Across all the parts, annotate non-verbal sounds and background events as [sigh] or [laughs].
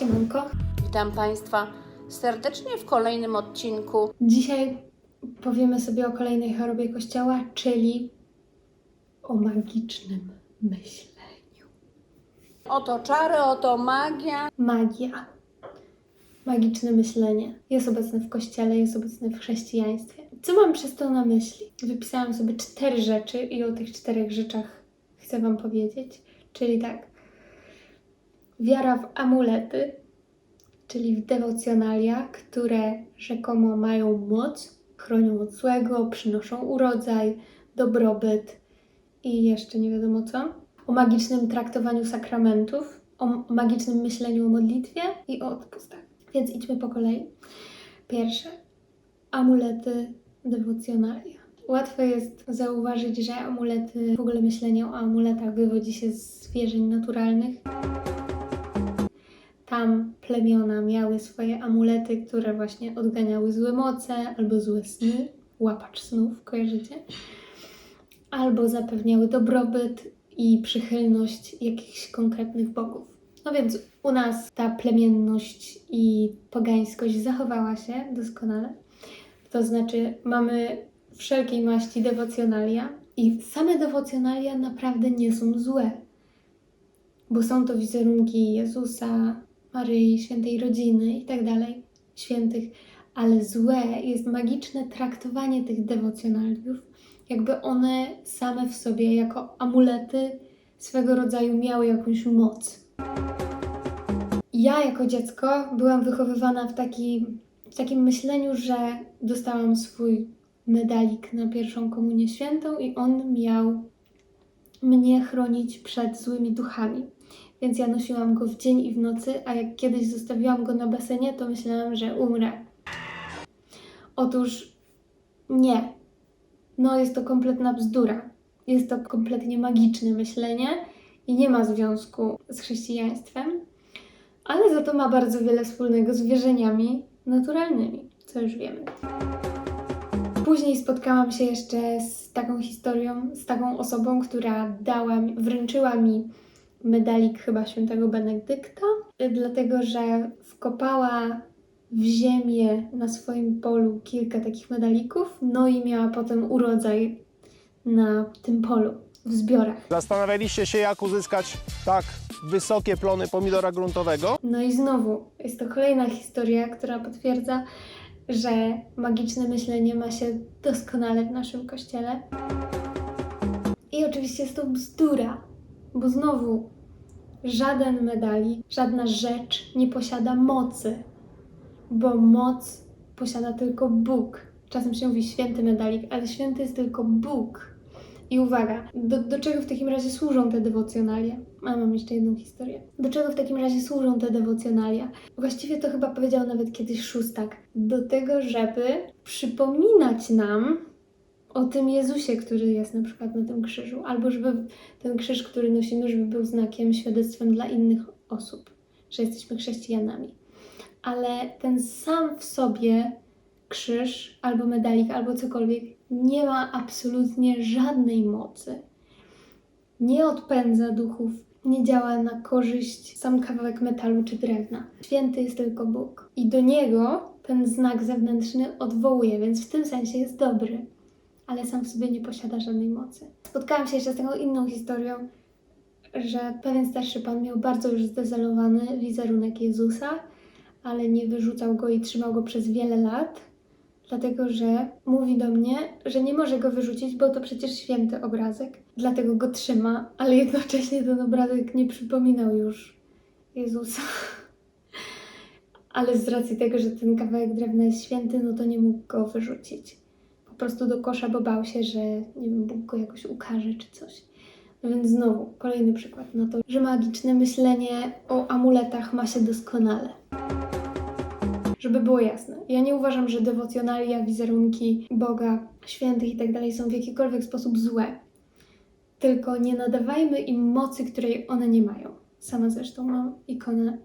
Siemanko. Witam Państwa serdecznie w kolejnym odcinku. Dzisiaj powiemy sobie o kolejnej chorobie Kościoła, czyli o magicznym myśleniu. Oto czary, oto magia. Magia. Magiczne myślenie jest obecne w Kościele, jest obecne w chrześcijaństwie. Co mam przez to na myśli? Wypisałam sobie cztery rzeczy i o tych czterech rzeczach chcę Wam powiedzieć. Czyli tak, wiara w amulety, czyli w dewocjonalia, które rzekomo mają moc, chronią od złego, przynoszą urodzaj, dobrobyt i jeszcze nie wiadomo co. O magicznym traktowaniu sakramentów, o magicznym myśleniu o modlitwie i o odpustach. Więc idźmy po kolei. Pierwsze, amulety dewocjonalia. Łatwo jest zauważyć, że amulety, w ogóle myślenie o amuletach wywodzi się z zwierzeń naturalnych. Tam plemiona miały swoje amulety, które właśnie odganiały złe moce albo złe sny. Łapacz snów, kojarzycie? Albo zapewniały dobrobyt i przychylność jakichś konkretnych bogów. No więc u nas ta plemienność i pogańskość zachowała się doskonale. To znaczy, mamy wszelkiej maści dewocjonalia i same dewocjonalia naprawdę nie są złe, bo są to wizerunki Jezusa, Maryi, świętej rodziny i tak dalej, świętych, ale złe jest magiczne traktowanie tych dewocjonaliów, jakby one same w sobie, jako amulety swego rodzaju miały jakąś moc. Ja jako dziecko byłam wychowywana w, taki, w takim myśleniu, że dostałam swój medalik na pierwszą komunię świętą i on miał mnie chronić przed złymi duchami. Więc ja nosiłam go w dzień i w nocy, a jak kiedyś zostawiłam go na basenie, to myślałam, że umrę. Otóż nie. No jest to kompletna bzdura. Jest to kompletnie magiczne myślenie i nie ma związku z chrześcijaństwem, ale za to ma bardzo wiele wspólnego z wierzeniami naturalnymi, co już wiemy. Później spotkałam się jeszcze z taką historią, z taką osobą, która dała, wręczyła mi medalik chyba świętego Benedykta, y, dlatego że wkopała w ziemię na swoim polu kilka takich medalików, no i miała potem urodzaj na tym polu, w zbiorach. Zastanawialiście się, jak uzyskać tak wysokie plony pomidora gruntowego? No i znowu jest to kolejna historia, która potwierdza, że magiczne myślenie ma się doskonale w naszym kościele. I oczywiście jest to bzdura, bo znowu żaden medalik, żadna rzecz nie posiada mocy, bo moc posiada tylko Bóg. Czasem się mówi święty medalik, ale święty jest tylko Bóg. I uwaga, do, do czego w takim razie służą te dewocjonalia? A mam jeszcze jedną historię. Do czego w takim razie służą te dewocjonalia? Właściwie to chyba powiedział nawet kiedyś Szóstak. Do tego, żeby przypominać nam o tym Jezusie, który jest na przykład na tym krzyżu, albo żeby ten krzyż, który nosimy, żeby był znakiem, świadectwem dla innych osób, że jesteśmy chrześcijanami. Ale ten sam w sobie krzyż, albo medalik, albo cokolwiek nie ma absolutnie żadnej mocy. Nie odpędza duchów, nie działa na korzyść sam kawałek metalu czy drewna. Święty jest tylko Bóg. I do niego ten znak zewnętrzny odwołuje, więc w tym sensie jest dobry, ale sam w sobie nie posiada żadnej mocy. Spotkałam się jeszcze z taką inną historią, że pewien starszy pan miał bardzo już zdezelowany wizerunek Jezusa, ale nie wyrzucał go i trzymał go przez wiele lat, dlatego że mówi do mnie, że nie może go wyrzucić, bo to przecież święty obrazek. Dlatego go trzyma, ale jednocześnie ten obrazek nie przypominał już Jezusa. [laughs] Ale z racji tego, że ten kawałek drewna jest święty, no to nie mógł go wyrzucić. Prostu do kosza, bo bał się, że nie wiem, Bóg go jakoś ukaże czy coś. No więc znowu, kolejny przykład na to, że magiczne myślenie o amuletach ma się doskonale. Żeby było jasne, ja nie uważam, że dewocjonalia, wizerunki Boga, świętych i tak są w jakikolwiek sposób złe. Tylko nie nadawajmy im mocy, której one nie mają. Sama zresztą mam ikonę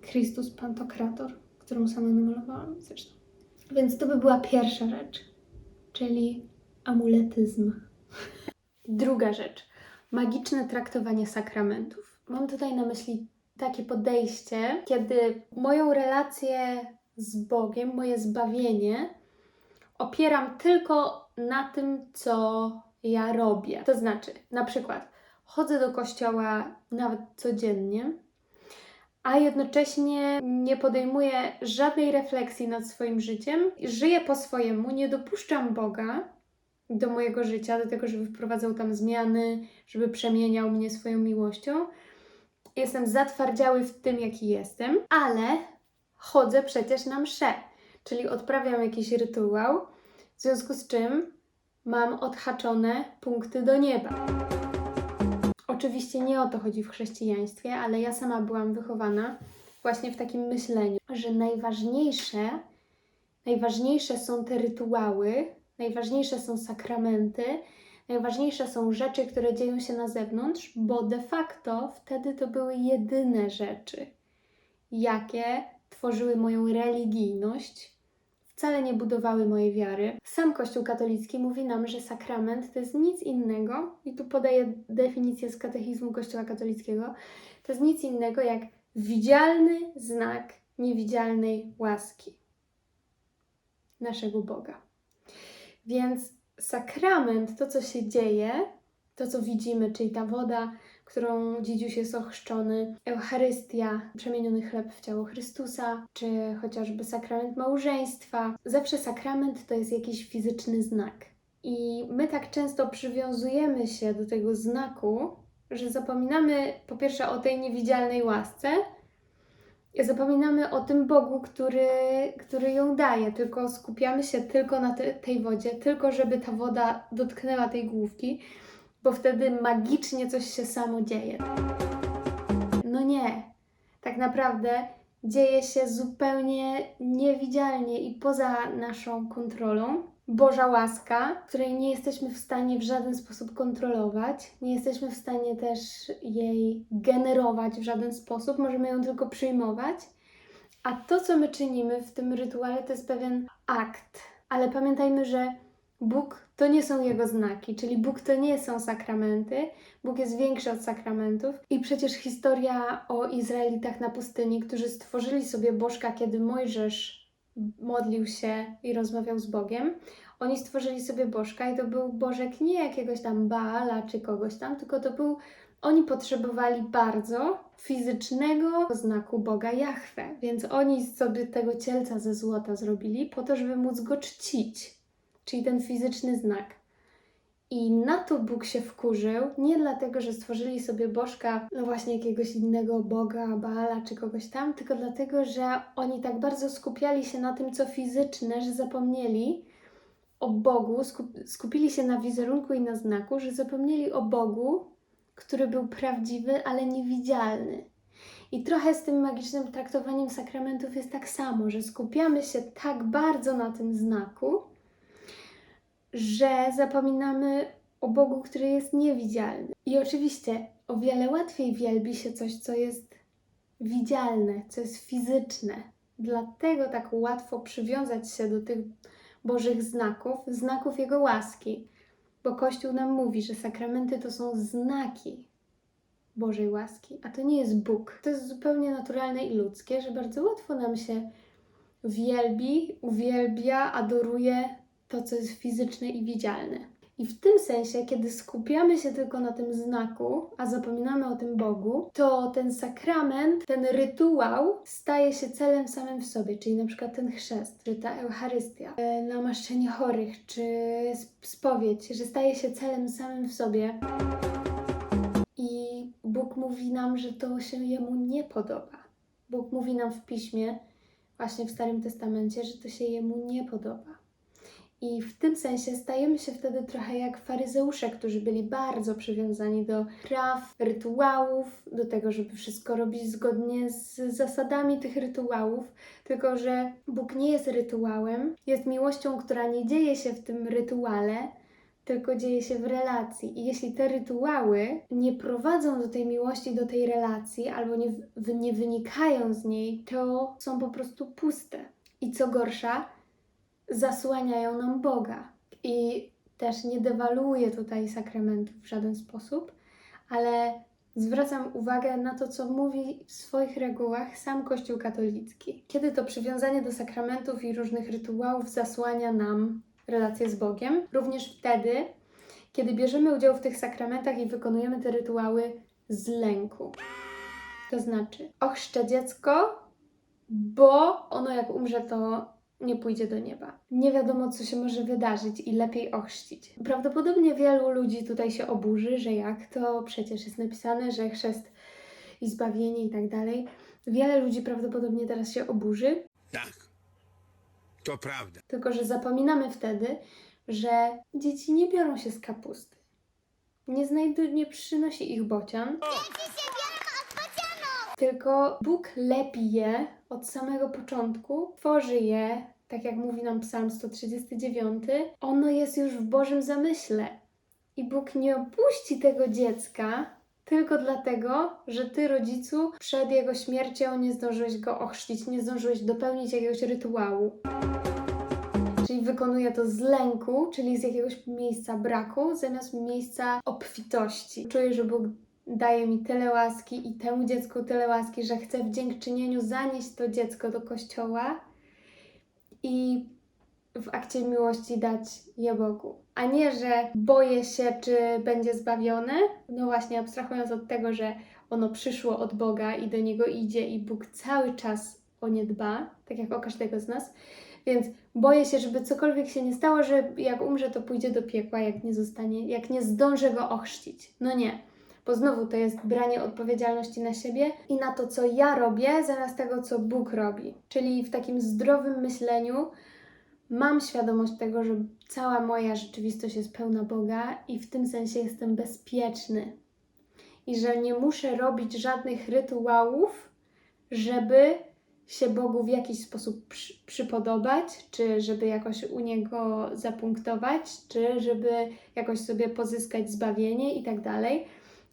Chrystus Pantokrator, którą sama namalowałam zresztą. Więc to by była pierwsza rzecz, czyli amuletyzm. Druga rzecz, magiczne traktowanie sakramentów. Mam tutaj na myśli takie podejście, kiedy moją relację z Bogiem, moje zbawienie opieram tylko na tym, co ja robię. To znaczy, na przykład, chodzę do kościoła nawet codziennie, a jednocześnie nie podejmuję żadnej refleksji nad swoim życiem, żyję po swojemu, nie dopuszczam Boga do mojego życia, do tego, żeby wprowadzał tam zmiany, żeby przemieniał mnie swoją miłością. Jestem zatwardziały w tym, jaki jestem, ale chodzę przecież na mszę, czyli odprawiam jakiś rytuał, w związku z czym mam odhaczone punkty do nieba. Oczywiście nie o to chodzi w chrześcijaństwie, ale ja sama byłam wychowana właśnie w takim myśleniu, że najważniejsze, najważniejsze są te rytuały, najważniejsze są sakramenty, najważniejsze są rzeczy, które dzieją się na zewnątrz, bo de facto wtedy to były jedyne rzeczy, jakie tworzyły moją religijność, wcale nie budowały mojej wiary. Sam Kościół katolicki mówi nam, że sakrament to jest nic innego, i tu podaję definicję z katechizmu Kościoła katolickiego, to jest nic innego jak widzialny znak niewidzialnej łaski naszego Boga. Więc sakrament, to co się dzieje, to co widzimy, czyli ta woda, którą dziedziuś jest ochrzczony, Eucharystia, przemieniony chleb w ciało Chrystusa, czy chociażby sakrament małżeństwa. Zawsze sakrament to jest jakiś fizyczny znak. I my tak często przywiązujemy się do tego znaku, że zapominamy po pierwsze o tej niewidzialnej łasce, zapominamy o tym Bogu, który, który ją daje, tylko skupiamy się tylko na te, tej wodzie, tylko żeby ta woda dotknęła tej główki, bo wtedy magicznie coś się samo dzieje. No nie. Tak naprawdę dzieje się zupełnie niewidzialnie i poza naszą kontrolą. Boża łaska, której nie jesteśmy w stanie w żaden sposób kontrolować, nie jesteśmy w stanie też jej generować w żaden sposób, możemy ją tylko przyjmować. A to, co my czynimy w tym rytuale, to jest pewien akt. Ale pamiętajmy, że Bóg to nie są Jego znaki, czyli Bóg to nie są sakramenty. Bóg jest większy od sakramentów. I przecież historia o Izraelitach na pustyni, którzy stworzyli sobie bożka, kiedy Mojżesz modlił się i rozmawiał z Bogiem. Oni stworzyli sobie bożka i to był bożek nie jakiegoś tam Baala czy kogoś tam, tylko to był oni potrzebowali bardzo fizycznego znaku Boga Jahwe, więc oni sobie tego cielca ze złota zrobili po to, żeby móc go czcić, czyli ten fizyczny znak. I na to Bóg się wkurzył, nie dlatego, że stworzyli sobie bożka, no właśnie jakiegoś innego Boga, Baala czy kogoś tam, tylko dlatego, że oni tak bardzo skupiali się na tym, co fizyczne, że zapomnieli o Bogu, skup skupili się na wizerunku i na znaku, że zapomnieli o Bogu, który był prawdziwy, ale niewidzialny. I trochę z tym magicznym traktowaniem sakramentów jest tak samo, że skupiamy się tak bardzo na tym znaku, że zapominamy o Bogu, który jest niewidzialny. I oczywiście o wiele łatwiej wielbi się coś, co jest widzialne, co jest fizyczne. Dlatego tak łatwo przywiązać się do tych Bożych znaków, znaków Jego łaski. Bo Kościół nam mówi, że sakramenty to są znaki Bożej łaski, a to nie jest Bóg. To jest zupełnie naturalne i ludzkie, że bardzo łatwo nam się wielbi, uwielbia, adoruje to, co jest fizyczne i widzialne. I w tym sensie, kiedy skupiamy się tylko na tym znaku, a zapominamy o tym Bogu, to ten sakrament, ten rytuał staje się celem samym w sobie, czyli na przykład ten chrzest, czy ta Eucharystia, namaszczenie chorych, czy spowiedź, że staje się celem samym w sobie. I Bóg mówi nam, że to się Jemu nie podoba. Bóg mówi nam w piśmie, właśnie w Starym Testamencie, że to się Jemu nie podoba. I w tym sensie stajemy się wtedy trochę jak faryzeusze, którzy byli bardzo przywiązani do praw, rytuałów, do tego, żeby wszystko robić zgodnie z zasadami tych rytuałów. Tylko, że Bóg nie jest rytuałem, jest miłością, która nie dzieje się w tym rytuale, tylko dzieje się w relacji. I jeśli te rytuały nie prowadzą do tej miłości, do tej relacji, albo nie, nie wynikają z niej, to są po prostu puste. I co gorsza, zasłaniają nam Boga. I też nie dewaluuję tutaj sakramentów w żaden sposób, ale zwracam uwagę na to, co mówi w swoich regułach sam Kościół katolicki. Kiedy to przywiązanie do sakramentów i różnych rytuałów zasłania nam relacje z Bogiem, również wtedy, kiedy bierzemy udział w tych sakramentach i wykonujemy te rytuały z lęku. To znaczy, ochrzczę dziecko, bo ono jak umrze, to nie pójdzie do nieba. Nie wiadomo, co się może wydarzyć i lepiej ochrzcić. Prawdopodobnie wielu ludzi tutaj się oburzy, że jak to przecież jest napisane, że chrzest i zbawienie i tak dalej. Wiele ludzi prawdopodobnie teraz się oburzy, Tak, to prawda. tylko że zapominamy wtedy, że dzieci nie biorą się z kapusty. Nie, znajdu- nie przynosi ich bocian. Tylko Bóg lepi je od samego początku, tworzy je, tak jak mówi nam Psalm 139. Ono jest już w Bożym zamyśle. I Bóg nie opuści tego dziecka tylko dlatego, że ty, rodzicu, przed jego śmiercią nie zdążyłeś go ochrzcić, nie zdążyłeś dopełnić jakiegoś rytuału. Czyli wykonuje to z lęku, czyli z jakiegoś miejsca braku, zamiast miejsca obfitości. Czuję, że Bóg daje mi tyle łaski i temu dziecku tyle łaski, że chcę w dziękczynieniu zanieść to dziecko do kościoła i w akcie miłości dać je Bogu. A nie, że boję się, czy będzie zbawione. No właśnie, abstrahując od tego, że ono przyszło od Boga i do niego idzie, i Bóg cały czas o nie dba, tak jak o każdego z nas. Więc boję się, żeby cokolwiek się nie stało, że jak umrze, to pójdzie do piekła, jak nie zostanie, jak nie zdążę go ochrzcić. No nie. Bo znowu to jest branie odpowiedzialności na siebie i na to, co ja robię, zamiast tego, co Bóg robi. Czyli w takim zdrowym myśleniu mam świadomość tego, że cała moja rzeczywistość jest pełna Boga i w tym sensie jestem bezpieczny. I że nie muszę robić żadnych rytuałów, żeby się Bogu w jakiś sposób przy, przypodobać, czy żeby jakoś u Niego zapunktować, czy żeby jakoś sobie pozyskać zbawienie i tak dalej.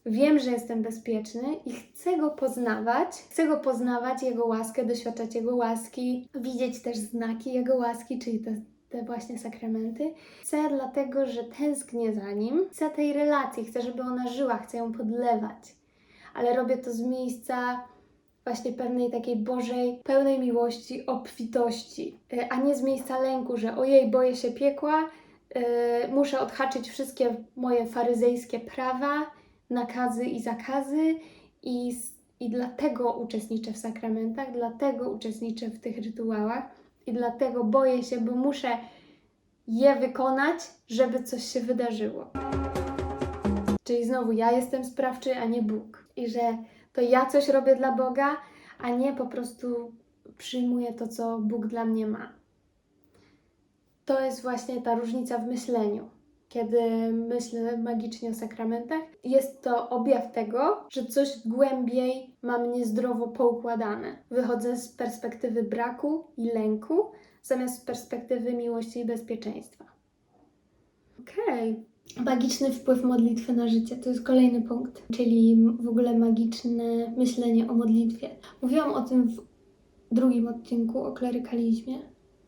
Wiem, że jestem bezpieczny i chcę Go poznawać. Chcę Go poznawać, Jego łaskę, doświadczać Jego łaski, widzieć też znaki Jego łaski, czyli te, te właśnie sakramenty. Chcę dlatego, że tęsknię za Nim. Chcę tej relacji, chcę, żeby ona żyła, chcę ją podlewać. Ale robię to z miejsca właśnie pewnej takiej Bożej, pełnej miłości, obfitości, a nie z miejsca lęku, że ojej, boję się piekła, yy, muszę odhaczyć wszystkie moje faryzejskie prawa, nakazy i zakazy i, i dlatego uczestniczę w sakramentach, dlatego uczestniczę w tych rytuałach i dlatego boję się, bo muszę je wykonać, żeby coś się wydarzyło. Czyli znowu ja jestem sprawczy, a nie Bóg. I że to ja coś robię dla Boga, a nie po prostu przyjmuję to, co Bóg dla mnie ma. To jest właśnie ta różnica w myśleniu. Kiedy myślę magicznie o sakramentach, jest to objaw tego, że coś głębiej mam niezdrowo poukładane. Wychodzę z perspektywy braku i lęku, zamiast z perspektywy miłości i bezpieczeństwa. Okej. Magiczny wpływ modlitwy na życie to jest kolejny punkt, czyli w ogóle magiczne myślenie o modlitwie. Mówiłam o tym w drugim odcinku o klerykalizmie,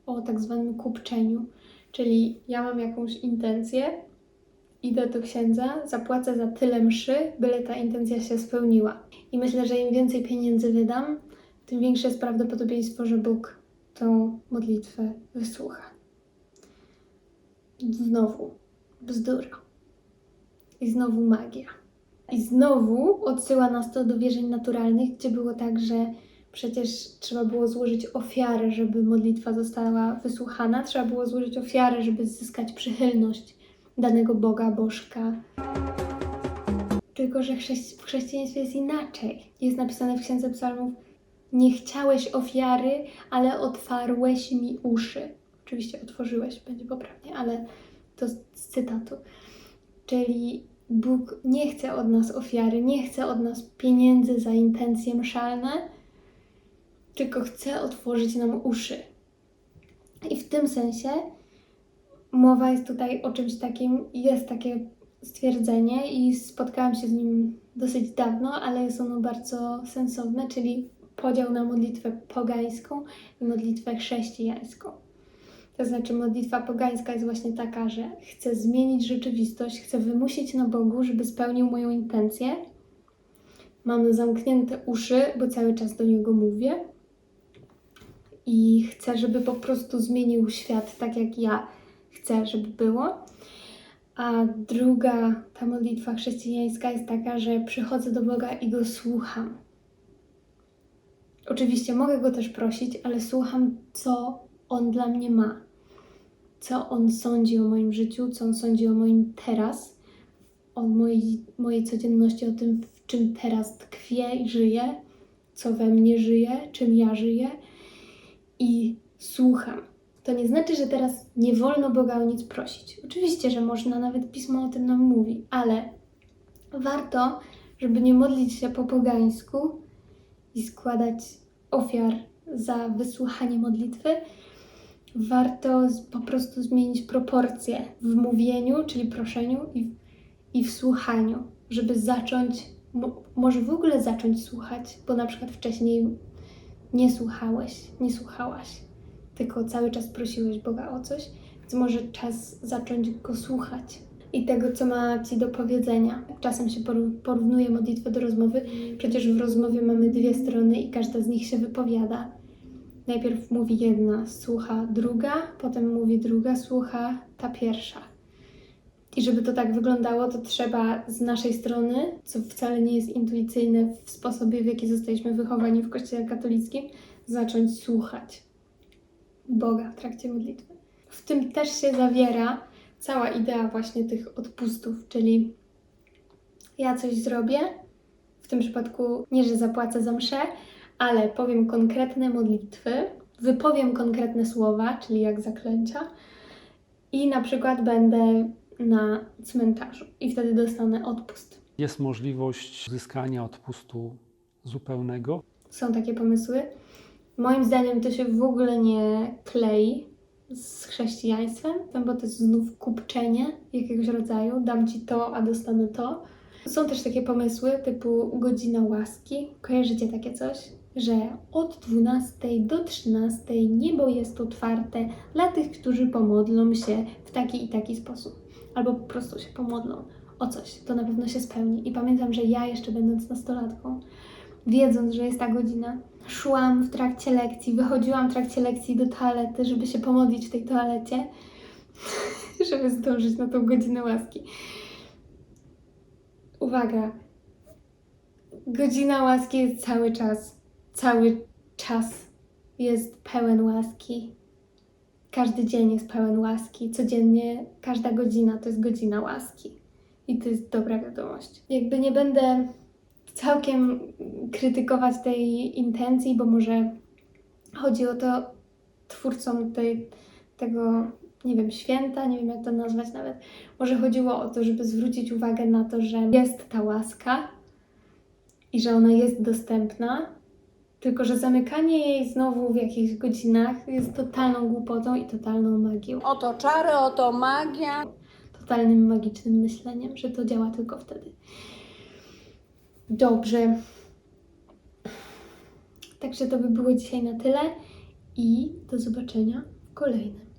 o tak zwanym kupczeniu, czyli ja mam jakąś intencję, idę do księdza, zapłacę za tyle mszy, byle ta intencja się spełniła. I myślę, że im więcej pieniędzy wydam, tym większe jest prawdopodobieństwo, że Bóg tą modlitwę wysłucha. Znowu bzdura. I znowu magia. I znowu odsyła nas to do wierzeń naturalnych, gdzie było tak, że przecież trzeba było złożyć ofiarę, żeby modlitwa została wysłuchana. Trzeba było złożyć ofiarę, żeby zyskać przychylność danego Boga, Bożka. Tylko, że w chrześcijaństwie jest inaczej. Jest napisane w Księdze Psalmów nie chciałeś ofiary, ale otwarłeś mi uszy. Oczywiście otworzyłeś, będzie poprawnie, ale to z cytatu. Czyli Bóg nie chce od nas ofiary, nie chce od nas pieniędzy za intencje mszalne, tylko chce otworzyć nam uszy. I w tym sensie mowa jest tutaj o czymś takim, jest takie stwierdzenie i spotkałam się z nim dosyć dawno, ale jest ono bardzo sensowne, czyli podział na modlitwę pogańską i modlitwę chrześcijańską. To znaczy, modlitwa pogańska jest właśnie taka, że chcę zmienić rzeczywistość, chcę wymusić na Bogu, żeby spełnił moją intencję. mam zamknięte uszy, bo cały czas do niego mówię. I chcę, żeby po prostu zmienił świat tak, jak ja chcę, żeby było. A druga, ta modlitwa chrześcijańska jest taka, że przychodzę do Boga i go słucham. Oczywiście mogę go też prosić, ale słucham, co on dla mnie ma. Co on sądzi o moim życiu, co on sądzi o moim teraz, o mojej, mojej codzienności, o tym, w czym teraz tkwię i żyję, co we mnie żyje, czym ja żyję. I słucham. To nie znaczy, że teraz nie wolno Boga o nic prosić. Oczywiście, że można, nawet pismo o tym nam mówi, ale warto, żeby nie modlić się po pogańsku i składać ofiar za wysłuchanie modlitwy, warto po prostu zmienić proporcje w mówieniu, czyli proszeniu i, i w słuchaniu, żeby zacząć, mo, może w ogóle zacząć słuchać, bo na przykład wcześniej nie słuchałeś, nie słuchałaś, tylko cały czas prosiłeś Boga o coś, więc może czas zacząć go słuchać i tego, co ma Ci do powiedzenia. Czasem się poró- porównuje modlitwę do rozmowy, przecież w rozmowie mamy dwie strony i każda z nich się wypowiada. Najpierw mówi jedna, słucha druga, potem mówi druga, słucha ta pierwsza. I żeby to tak wyglądało, to trzeba z naszej strony, co wcale nie jest intuicyjne w sposobie, w jaki zostaliśmy wychowani w Kościele katolickim, zacząć słuchać Boga w trakcie modlitwy. W tym też się zawiera cała idea właśnie tych odpustów, czyli ja coś zrobię, w tym przypadku nie, że zapłacę za mszę, ale powiem konkretne modlitwy, wypowiem konkretne słowa, czyli jak zaklęcia i na przykład będę na cmentarzu i wtedy dostanę odpust. Jest możliwość uzyskania odpustu zupełnego. Są takie pomysły. Moim zdaniem to się w ogóle nie klei z chrześcijaństwem, bo to jest znów kupczenie jakiegoś rodzaju. Dam ci to, a dostanę to. Są też takie pomysły typu godzina łaski. Kojarzycie takie coś? Że od 12 do 13 niebo jest otwarte dla tych, którzy pomodlą się w taki i taki sposób. Albo po prostu się pomodlą o coś. To na pewno się spełni. I pamiętam, że ja jeszcze będąc nastolatką, wiedząc, że jest ta godzina, szłam w trakcie lekcji, wychodziłam w trakcie lekcji do toalety, żeby się pomodlić w tej toalecie, [laughs] żeby zdążyć na tą godzinę łaski. Uwaga, godzina łaski jest cały czas, cały czas jest pełen łaski. Każdy dzień jest pełen łaski, codziennie każda godzina to jest godzina łaski. I to jest dobra wiadomość. Jakby nie będę całkiem krytykować tej intencji, bo może chodzi o to twórcom tej, tego, nie wiem, święta, nie wiem jak to nazwać nawet. Może chodziło o to, żeby zwrócić uwagę na to, że jest ta łaska i że ona jest dostępna, tylko że zamykanie jej znowu w jakichś godzinach jest totalną głupotą i totalną magią. Oto czary, oto magia. totalnym magicznym myśleniem, że to działa tylko wtedy. Dobrze. Także to by było dzisiaj na tyle i do zobaczenia w kolejnym.